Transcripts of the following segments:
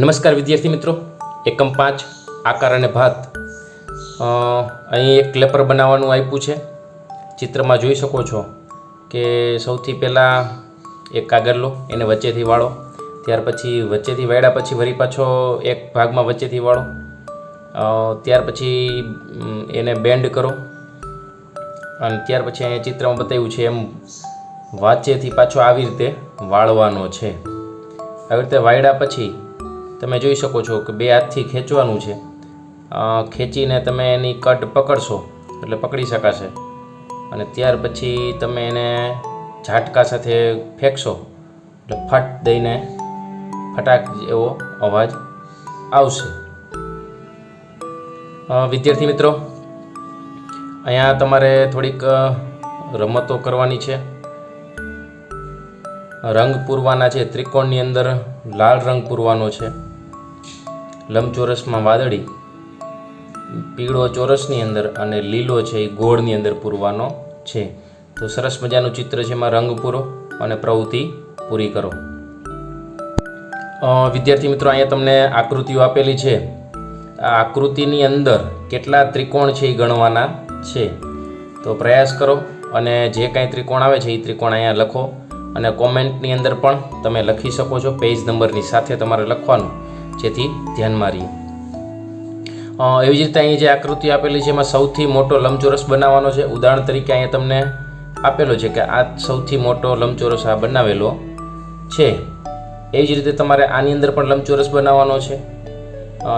નમસ્કાર વિદ્યાર્થી મિત્રો. એકમ પાંચ, આકાર અને ભાત. અહીં એક ક્લેપર બનાવવાનું આપ્યું છે. ચિત્રમાં જોઈ શકો છો કે સૌથી પહેલાં એક કાગળ લો, એને વચ્ચેથી વાળો. ત્યાર પછી વચ્ચેથી વાળ્યા પછી વળી પાછો એક ભાગમાં વચ્ચેથી વાળો. ત્યાર પછી એને બેન્ડ કરો. અને ત્યાર પછી અહીંયા ચિત્રમાં બતાવ્યું છે એમ વાંચેથી પાછો આવી રીતે વાળવાનો છે. આવી રીતે વાળ્યા પછી તમે જોઈ શકો છો કે બે હાથથી ખેંચવાનું છે. ખેંચીને તમે એની કટ પકડશો એટલે પકડી શકાશે. અને ત્યાર પછી તમે એને ઝાટકા સાથે ફેંકશો એટલે ફટ દઈને ફટાક એવો અવાજ આવશે. વિદ્યાર્થી મિત્રો, અહીંયા તમારે થોડીક રમતો કરવાની છે. રંગ પૂરવાના છે, ત્રિકોણની અંદર લાલ રંગ પૂરવાનો છે. લંબચોરસમાં વાદળી, પીળો ચોરસની અંદર અને લીલો છે એ ગોળની અંદર પૂરવાનો છે. તો સરસ મજાનું ચિત્ર છે એમાં રંગ પૂરો અને પ્રવૃત્તિ પૂરી કરો. વિદ્યાર્થી મિત્રો, અહીંયા તમને આકૃતિઓ આપેલી છે. આ આકૃતિની અંદર કેટલા ત્રિકોણ છે એ ગણવાના છે. તો પ્રયાસ કરો અને જે કાંઈ ત્રિકોણ આવે છે એ ત્રિકોણ અહીંયા લખો અને કોમેન્ટની અંદર પણ તમે લખી શકો છો. પેજ નંબરની સાથે તમારે લખવાનું. જેથી ધ્યાનમાં રહીએ એવી જ રીતે અહીં જે આકૃતિ આપેલી છે, એમાં સૌથી મોટો લંબચોરસ બનાવવાનો છે. ઉદાહરણ તરીકે અહીંયા તમને આપેલો છે કે આ સૌથી મોટો લંબચોરસ આ બનાવેલો છે. એવી જ રીતે તમારે આની અંદર પણ લંબચોરસ બનાવવાનો છે.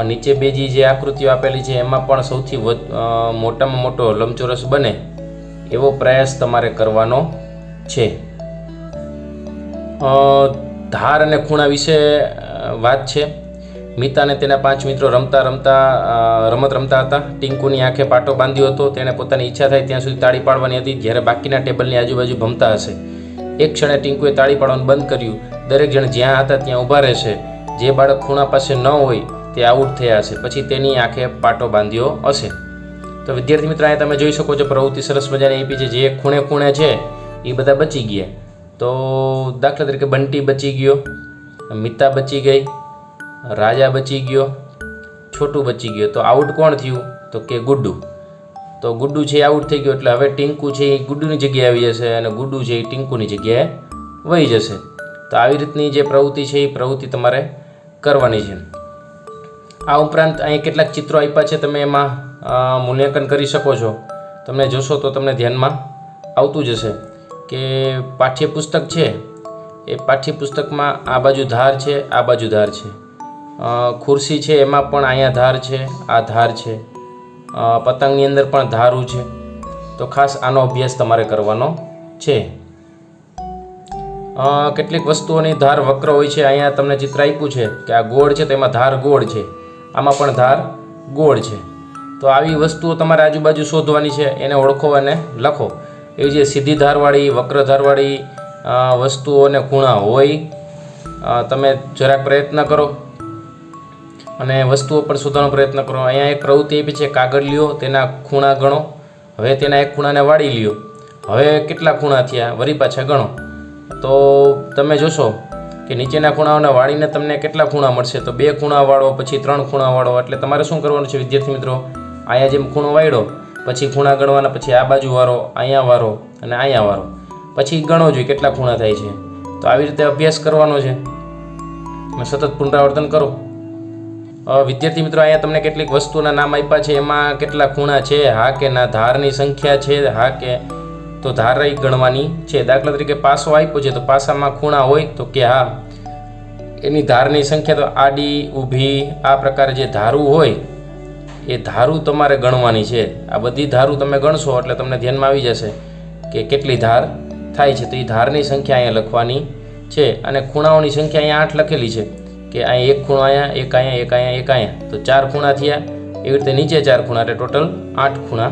નીચે બીજી જે આકૃતિઓ આપેલી છે, એમાં પણ સૌથી મોટામાં મોટો લંબચોરસ બને એવો પ્રયાસ તમારે કરવાનો છે. ધાર અને ખૂણા વિશે વાત છે. મિતા અને તેના પાંચ મિત્રો રમતા રમતા રમત રમતા હતા. ટિંકુની આંખે પાટો બાંધ્યો હતો. તેણે પોતાની ઈચ્છા થાય ત્યાં સુધી તાળી પાડવાની હતી. જ્યારે બાકીના ટેબલની આજુબાજુ ભમતા હશે. એક ક્ષણે ટિંકુએ તાળી પાડવાનું બંધ કર્યું. દરેક જણ જ્યાં હતા ત્યાં ઊભા રહેશે. જે બાળક ખૂણા પાસે ન હોય, તે આઉટ થયા હશે. પછી તેની આંખે પાટો બાંધ્યો હશે. તો વિદ્યાર્થી મિત્રો, અહીંયા તમે જોઈ શકો છો, પ્રવૃત્તિ સરસ મજાની આપી છે. જે ખૂણે ખૂણે છે, એ બધા બચી ગયા. તો દાખલા તરીકે બંટી બચી ગયો, મિતા બચી ગઈ રાજા બચી ગયો, છોટું બચી ગયો. તો આઉટ કોણ થયું? તો કે ગુડ્ડુ. તો ગુડ્ડુ છે એ આઉટ થઈ ગયો, એટલે હવે ટીંકુ છે એ ગુડ્ડુની જગ્યાએ આવી જશે અને ગુડ્ડુ છે એ ટીંકુની જગ્યાએ વહી જશે. તો આવી રીતની જે પ્રવૃત્તિ છે એ પ્રવૃત્તિ તમારે કરવાની છે. આ ઉપરાંત અહીં કેટલાક ચિત્રો આપ્યા છે, તમે એમાં મૂલ્યાંકન કરી શકો છો. તમે જોશો તો તમને ધ્યાનમાં આવતું જ હશે કે પાઠ્યપુસ્તક છે એ પાઠ્યપુસ્તકમાં આ બાજુ ધાર છે, આ બાજુ ધાર છે. ખુરશી છે, એમાં પણ અહીંયા ધાર છે, આ ધાર છે. પતંગની અંદર પણ ધારું છે. તો ખાસ આનો અભ્યાસ તમારે કરવાનો છે. કેટલીક વસ્તુઓની ધાર વક્ર હોય છે, અહીંયા તમને ચિત્ર આપ્યું છે કે આ ગોળ છે તેમાં ધાર ગોળ છે. આમાં પણ ધાર ગોળ છે. તો આવી વસ્તુઓ તમારે આજુબાજુ શોધવાની છે, એને ઓળખો અને લખો. એવી જે સીધી ધારવાળી વક્ર ધારવાળી વસ્તુઓને ખૂણા હોય તમે જરાક પ્રયત્ન કરો. અને વસ્તુઓ પણ શોધવાનો પ્રયત્ન કરો. અહીંયા એક પ્રવૃત્તિ આપી છે, કાગળ લ્યો, તેના ખૂણા ગણો. હવે તેના એક ખૂણાને વાળી લ્યો. હવે કેટલા ખૂણા થયા? વરી પાછા ગણો. તો તમે જોશો કે નીચેના ખૂણાઓને વાળીને તમને કેટલા ખૂણા મળશે? તો બે ખૂણા વાળો, પછી ત્રણ ખૂણા વાળો. એટલે તમારે શું કરવાનું છે, વિદ્યાર્થી મિત્રો? અહીંયા જેમ ખૂણો વાળ્યો, પછી ખૂણા ગણવાના, પછી આ બાજુ વારો અહીંયા વારો અને અહીંયા વારો પછી ગણો જોઈએ કેટલા ખૂણા થાય છે. તો આવી રીતે અભ્યાસ કરવાનો છે. સતત પુનરાવર્તન કરો. વિદ્યાર્થી મિત્રો, અહીંયા તમને કેટલીક વસ્તુના નામ આપ્યા છે. એમાં કેટલા ખૂણા છે? હા કે ના? ધારની સંખ્યા છે? હા કે? તો ધાર ગણવાની છે. દાખલા તરીકે પાસો આપ્યો છે, તો પાસામાં ખૂણા હોય તો કે હા. એની ધારની સંખ્યા તો આડી, ઊભી, આ પ્રકારે જે ધારું હોય, એ ધારું તમારે ગણવાની છે. આ બધી ધારું તમે ગણશો એટલે તમને ધ્યાનમાં આવી જશે કે કેટલી ધાર થાય છે. તો એ ધારની સંખ્યા અહીંયા લખવાની છે અને ખૂણાઓની સંખ્યા અહીંયા આઠ લખેલી છે. કે અહીંયા એક ખૂણો અહીંયા, એક અહીંયા એક અહીંયા એક અહીંયા. તો ચાર ખૂણા થયા. એવી રીતે નીચે ચાર ખૂણા એટલે ટોટલ આઠ ખૂણા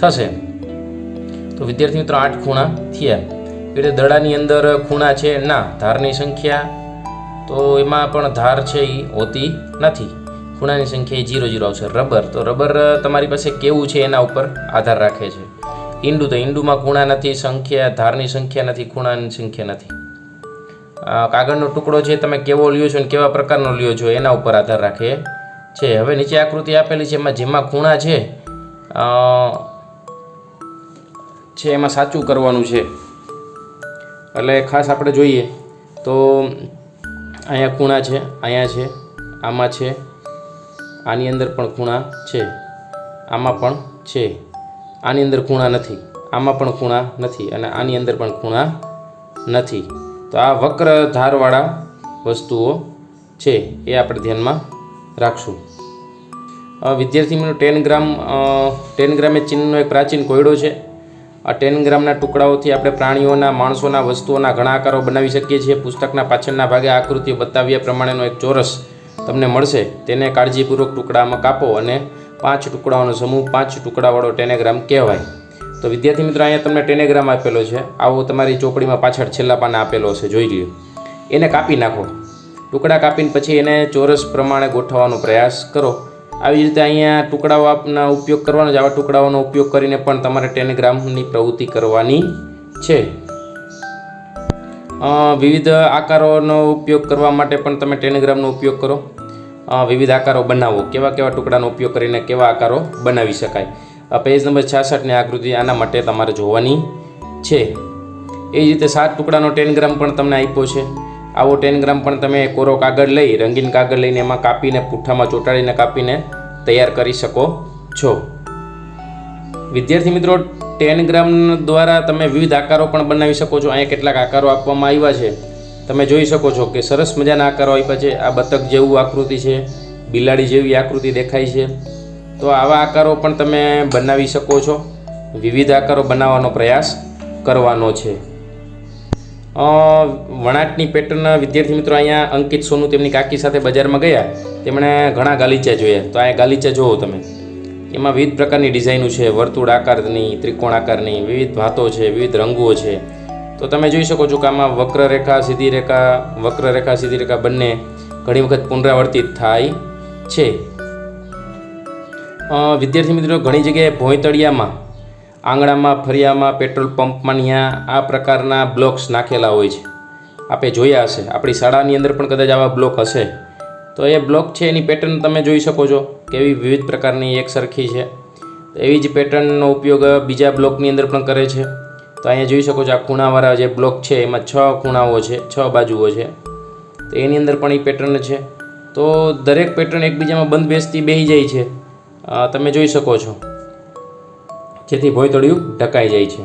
થશે. તો વિદ્યાર્થી મિત્રો, આઠ ખૂણા થયા. એવી રીતે દડાની અંદર ખૂણા છે. ના, ધારની સંખ્યા તો એમાં પણ ધાર છે એ હોતી નથી. ખૂણાની સંખ્યા એ જીરો જીરો આવશે. રબર. તો રબર તમારી પાસે કેવું છે એના ઉપર આધાર રાખે છે. ઈંડું. તો ઈંડુમાં ખૂણા નથી, સંખ્યા, ધારની સંખ્યા નથી, ખૂણાની સંખ્યા નથી. કાગળનો ટુકડો છે તમે કેવો લ્યો છો અને કેવા પ્રકારનો લ્યો છો એના ઉપર આધાર રાખે છે. હવે નીચે આકૃતિ આપેલી છે, એમાં જેમાં ખૂણા છે છે એમાં સાચું કરવાનું છે. એટલે ખાસ આપણે જોઈએ તો અહીંયા ખૂણા છે, અહીંયા છે, આમાં છે, આની અંદર પણ ખૂણા છે, આમાં પણ છે. આની અંદર ખૂણા નથી, આમાં પણ ખૂણા નથી અને આની અંદર પણ ખૂણા નથી. તો આ વક્ર ધારવાળા વસ્તુઓ છે, એ આપણે ધ્યાનમાં રાખશું. વિદ્યાર્થી મિત્રો ટેન ગ્રામ ટેન ગ્રામે ચિહ્નનો એક પ્રાચીન કોયડો છે. આ ટેન ગ્રામના ટુકડાઓથી આપણે પ્રાણીઓના, માણસોના વસ્તુઓના ઘણા આકારો બનાવી શકીએ છીએ. પુસ્તકના પાછળના ભાગે આકૃતિઓ બતાવ્યા પ્રમાણેનો એક ચોરસ તમને મળશે. તેને કાળજીપૂર્વક ટુકડામાં કાપો અને પાંચ ટુકડાઓનો સમૂહ, પાંચ ટુકડાવાળો ટેનેગ્રામ કહેવાય. તો વિદ્યાર્થી મિત્રો, અહીંયા તમને ટેનેગ્રામ આપેલો છે. આવો તમારી ચોપડીમાં પાછળ છેલ્લા પાના આપેલો છે, જોઈ લ્યો. એને કાપી નાખો. ટુકડા કાપીને પછી એને ચોરસ પ્રમાણે ગોઠવવાનો પ્રયાસ કરો. આવી રીતે અહીંયા ટુકડાઓ આપના ઉપયોગ કરવાનો છે. આવા ટુકડાઓનો ઉપયોગ કરીને પણ તમારે ટેલિગ્રામની પ્રવૃત્તિ કરવાની છે. વિવિધ આકારોનો ઉપયોગ કરવા માટે પણ તમે ટેલિગ્રામનો ઉપયોગ કરો. વિવિધ આકારો બનાવો. કેવા કેવા ટુકડાનો ઉપયોગ કરીને કેવા આકારો બનાવી શકાય. પેજ નંબર છાસઠની આકૃતિ આના માટે તમારે જોવાની છે. એ રીતે સાત ટુકડાનો ટેન ગ્રામ પણ તમને આપ્યો છે. આવો ટેન ગ્રામ પણ તમે કોરો કાગળ લઈ, રંગીન કાગળ લઈને એમાં કાપીને, પુઠ્ઠામાં ચોંટાડીને કાપીને તૈયાર કરી શકો છો. વિદ્યાર્થી મિત્રો ટેન ગ્રામ દ્વારા તમે વિવિધ આકારો પણ બનાવી શકો છો. અહીંયા કેટલાક આકારો આપવામાં આવ્યા છે. તમે જોઈ શકો છો કે સરસ મજાના આકારો આપ્યા છે. આ બતક જેવું આકૃતિ છે. બિલાડી જેવી આકૃતિ દેખાય છે. તો આવા આકારો પણ તમે બનાવી શકો છો. વિવિધ આકારો બનાવવાનો પ્રયાસ કરવાનો છે. વણાટની પેટર્ન વિદ્યાર્થી મિત્રો અહીંયા અંકિત સોનું તેમની કાકી સાથે બજારમાં ગયા. તેમણે ઘણા ગાલીચા જોયા. તો અહીંયા ગાલીચા જુઓ તમે. એમાં વિવિધ પ્રકારની ડિઝાઇનો છે. વર્તુળ આકારની, ત્રિકોણ આકારની, વિવિધ ભાતો છે, વિવિધ રંગો છે. તો તમે જોઈ શકો છો કે આમાં વક્ર રેખા સીધી રેખા વક્ર સીધી રેખા બંને ઘણી વખત પુનરાવર્તિત થાય છે. વિદ્યાર્થી મિત્રો, ઘણી જગ્યાએ ભોંયતળિયામાં, આંગણામાં, ફરિયામાં, પેટ્રોલ પંપમાં ત્યાં આ પ્રકારના બ્લોક્સ નાખેલા હોય છે. આપણે જોયા હશે. આપણી શાળાની અંદર પણ કદાચ આવા બ્લોક હશે. તો એ બ્લોક છે, એની પેટર્ન તમે જોઈ શકો છો કેવી વિવિધ પ્રકારની એક સરખી છે. એવી જ પેટર્નનો ઉપયોગ બીજા બ્લોકની અંદર પણ કરે છે. તો અહીંયા જોઈ શકો છો આ ખૂણાવાળા જે બ્લોક છે, એમાં છ ખૂણાઓ છે, છ બાજુઓ છે. તો એની અંદર પણ એ પેટર્ન છે. તો દરેક પેટર્ન એકબીજામાં બંધ બેસતી બેસી જાય છે. તમે જોઈ શકો છો. જેથી ભોંયતળિયું ઢકાઈ જાય છે.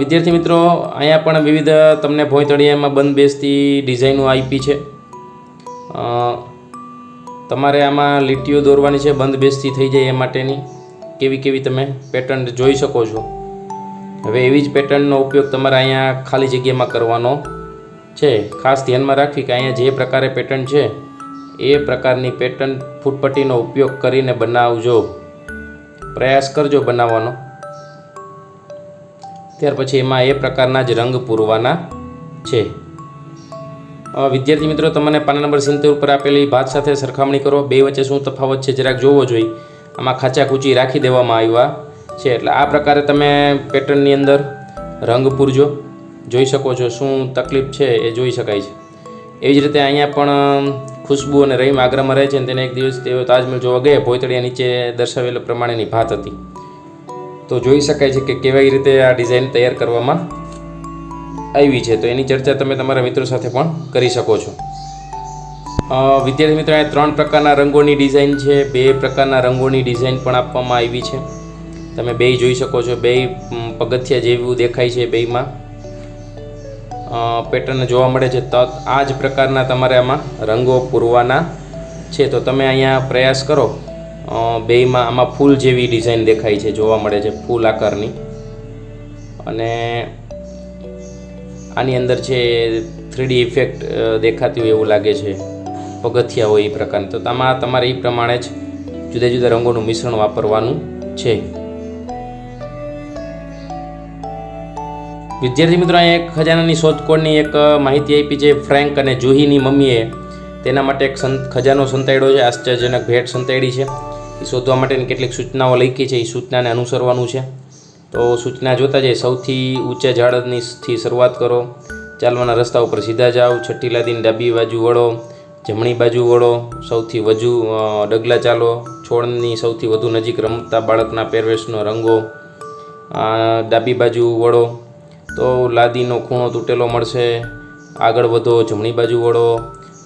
વિદ્યાર્થી મિત્રો, અહીંયા પણ વિવિધ તમને ભોંયતળિયામાં બંધ બેસતી ડિઝાઇનો આપી છે. તમારે આમાં લીટીઓ દોરવાની છે બંધ બેસતી થઈ જાય એ માટેની. કેવી કેવી તમે પેટર્ન જોઈ શકો છો. હવે એવી જ પેટર્નનો ઉપયોગ તમારે અહીંયા ખાલી જગ્યામાં કરવાનો છે. ખાસ ધ્યાનમાં રાખવી કે અહીંયા જે પ્રકારે પેટર્ન છે એ પ્રકારની પેટર્ન ફૂટપટ્ટીનો ઉપયોગ કરીને બનાવજો. પ્રયાસ કરજો બનાવવાનો. ત્યાર પછી એમાં એ પ્રકારના જ રંગ પૂરવાના છે. વિદ્યાર્થી મિત્રો, તમને પાના નંબર સિત્તેર ઉપર આપેલી ભાત સાથે સરખામણી કરો. બે વચ્ચે શું તફાવત છે જરાક જોવો જોઈએ. આમાં ખાચા ખૂચી રાખી દેવામાં આવ્યા છે. એટલે આ પ્રકારે તમે પેટર્નની અંદર રંગ પૂરજો. જોઈ શકો છો શું તકલીફ છે એ જોઈ શકાય છે. એવી જ રીતે અહીંયા પણ ખુશ્બુ અને રહીમ આગ્રામાં રહે છે અને તેને એક દિવસ તેઓ તાજમહેલ જોવા ગયા. ભોયતળિયા નીચે દર્શાવેલા પ્રમાણેની ભાત હતી. તો જોઈ શકાય છે કે કેવી રીતે આ ડિઝાઇન તૈયાર કરવામાં આવી છે. તો એની ચર્ચા તમે તમારા મિત્રો સાથે પણ કરી શકો છો. વિદ્યાર્થી મિત્રો અહીંયા ત્રણ પ્રકારના રંગોની ડિઝાઇન છે. બે પ્રકારના રંગોની ડિઝાઇન પણ આપવામાં આવી છે. તમે બે જોઈ શકો છો. બે પગથિયા જેવું દેખાય છે બેયમાં. પેટર્ન જોવા મળે છે. તો આ જ પ્રકારના તમારે આમાં રંગો પૂરવાના છે. તો તમે અહીંયા પ્રયાસ કરો. બેયમાં આમાં ફૂલ જેવી ડિઝાઇન દેખાય છે, જોવા મળે છે, ફૂલ આકારની. અને આની અંદર છે થ્રીડી ઇફેક્ટ દેખાતી હોય એવું લાગે છે, પગથિયા હોય એ પ્રકારની. તો આમાં તમારે એ પ્રમાણે જ જુદા જુદા રંગોનું મિશ્રણ વાપરવાનું છે. વિદ્યાર્થી મિત્રો એક ખજાનાની શોધખોળની એક માહિતી આપી છે ફ્રેન્ક અને જુહીની મમ્મીએ. તેના માટે એક ખજાનો સંતાડ્યો છે, આશ્ચર્યજનક ભેટ સંતાડી છે. એ શોધવા માટેની કેટલીક સૂચનાઓ લખી છે, એ સૂચનાને અનુસરવાનું છે. તો સૂચના જોતા જઈએ, સૌથી ઊંચા ઝાડની શરૂઆત કરો. ચાલવાના રસ્તા ઉપર સીધા જાઓ છઠ્ઠી લાદીની ડાબી બાજુ વળો, જમણી બાજુ વળો, સૌથી વધુ ડગલા ચાલો, છોડની સૌથી વધુ નજીક રમતા બાળકના પહેરવેશનો રંગો ડાબી બાજુ વળો તો લાદીનો ખૂણો તૂટેલો મળશે. આગળ વધો, જમણી બાજુ વળો.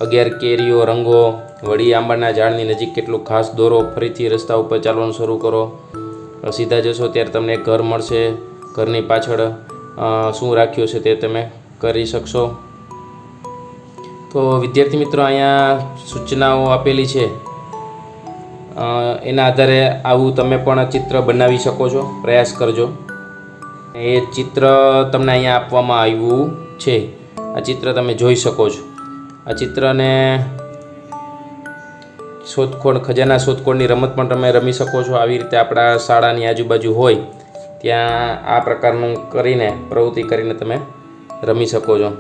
અગિયાર કેરીઓ, રંગો, વળી આંબાના ઝાડની નજીક કેટલું ખાસ દોરો ફરીથી રસ્તા ઉપર ચાલવાનું શરૂ કરો. સીધા જશો ત્યારે તમને ઘર મળશે. ઘરની પાછળ શું રાખ્યું છે તે તમે કરી શકશો. તો વિદ્યાર્થી મિત્રો, અહીંયા સૂચનાઓ આપેલી છે. એના આધારે આવું તમે પણ ચિત્ર બનાવી શકો છો. પ્રયાસ કરજો. એ ચિત્ર તમને અહીંયા આપવામાં આવ્યું છે. આ ચિત્ર તમે જોઈ શકો છો. આ ચિત્રને શોધખોળ, ખજાના શોધખોળની રમત પણ તમે રમી શકો છો. આવી રીતે આપણા શાળાની આજુબાજુ હોય, ત્યાં આ પ્રકારનું કરીને, પ્રવૃત્તિ કરીને તમે રમી શકો છો.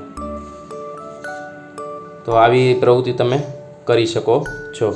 તો આવી પ્રવૃત્તિ તમે કરી શકો છો.